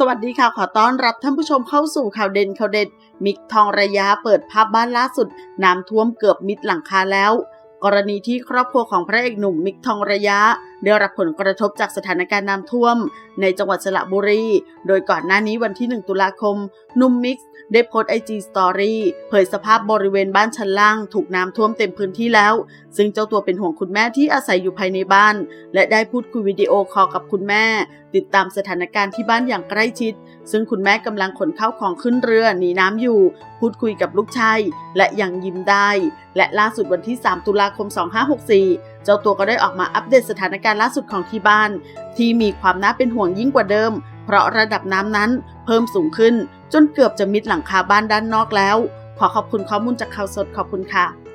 สวัสดีค่ะ ขอต้อนรับท่านผู้ชมเข้าสู่ข่าวเด่นข่าวเด็ด มิกทองระยะเปิดภาพบ้านล่าสุด น้ำท่วมเกือบมิดหลังคาแล้ว กรณีที่ครอบครัวของพระเอกหนุ่มมิกทองระยะ ได้รับผลกระทบจากสถานการณ์น้ำท่วม ในจังหวัดสระบุรี โดยก่อนหน้านี้วันที่ 1 ตุลาคม นุ่มมิกซ์ได้โพสไอจีสตอรี่เผยสภาพบริเวณบ้านชั้นล่าง ถูกน้ำท่วมเต็มพื้นที่แล้ว ซึ่งเจ้าตัวเป็นห่วงคุณแม่ที่อาศัยอยู่ภายในบ้าน และได้พูดคุยวิดีโอคอลกับคุณแม่ ติดตามสถานการณ์ที่บ้านอย่างใกล้ชิด ซึ่งคุณแม่กำลังขนข้าวของขึ้นเรือหนีน้ำอยู่ พูดคุยกับลูกชายและยังยิ้มได้ และล่าสุดวันที่ 3 ตุลาคม 2564 เจ้าตัวก็ได้ออกมาอัปเดตสถานการณ์ล่าสุดของที่บ้าน ที่มีความน่าเป็นห่วงยิ่งกว่าเดิม เพราะระดับน้ำนั้นเพิ่มสูงขึ้น จนเกือบจะมิดหลังคาบ้านด้านนอกแล้ว ขอขอบคุณข้อมูลจากข่าวสดขอบคุณค่ะ